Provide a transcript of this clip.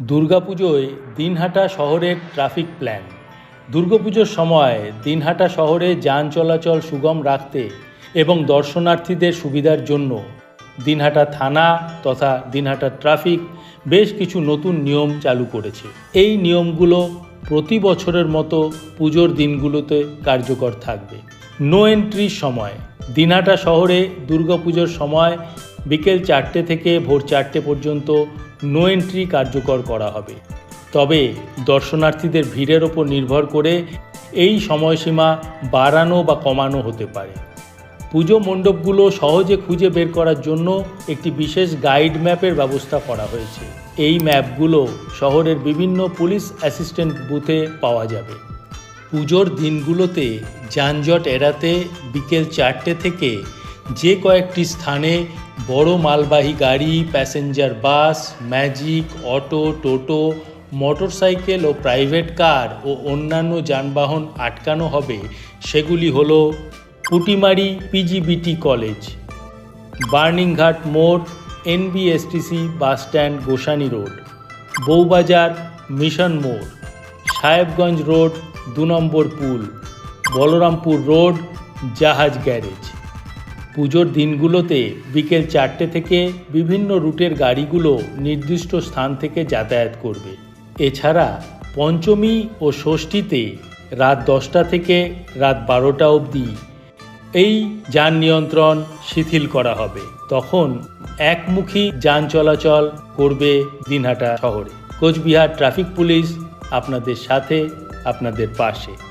দুর্গাপুজোয় দিনহাটা শহরের traffic plan. দুর্গাপুজোর সময় দিনহাটা শহরে যান চলাচল সুগম রাখতে এবং দর্শনার্থীদের সুবিধার জন্য দিনহাটা থানা তথা দিনহাটা ট্রাফিক বেশ কিছু নতুন নিয়ম চালু করেছে। এই নিয়মগুলো প্রতি বছরের মতো পুজোর দিনগুলোতে কার্যকর থাকবে। নো এন্ট্রির সময়। দিনহাটা শহরে দুর্গাপুজোর সময় বিকেল চারটে থেকে ভোর চারটে পর্যন্ত নো এন্ট্রি কার্যকর করা হবে। তবে দর্শনার্থীদের ভিড়ের ওপর নির্ভর করে এই সময়সীমা বাড়ানো বা কমানো হতে পারে। পুজো মণ্ডপগুলো সহজে খুঁজে বের করার জন্য একটি বিশেষ গাইড ম্যাপের ব্যবস্থা করা হয়েছে। এই ম্যাপগুলো শহরের বিভিন্ন পুলিশ অ্যাসিস্ট্যান্ট বুথে পাওয়া যাবে। পুজোর দিনগুলোতে যানজট এড়াতে বিকেল চারটে থেকে যে কয়েকটি স্থানে বড় মালবাহী গাড়ি passenger bus magic auto toto motorcycle ও প্রাইভেট কার ও অন্যান্য যানবাহন আটকানো হবে। সেগুলি হলো পুটিমারি পিজিবিটি কলেজ বার্নিংঘাট মোড় NBSTC bus stand Gosani road, Boubazar mission মোড়, সাহেবগঞ্জ রোড, দু নম্বর পুল, বলরামপুর রোড, জাহাজ গ্যারেজ। পুজোর দিনগুলোতে বিকেল চারটে থেকে বিভিন্ন রুটের গাড়িগুলো নির্দিষ্ট স্থান থেকে যাতায়াত করবে। এছাড়া পঞ্চমী ও ষষ্ঠীতে রাত দশটা থেকে রাত বারোটা অবধি এই যান নিয়ন্ত্রণ শিথিল করা হবে। তখন একমুখী যান চলাচল করবে দিনহাটা শহরে। কোচবিহার ট্রাফিক পুলিশ আপনাদের সাথে, আপনাদের পাশে।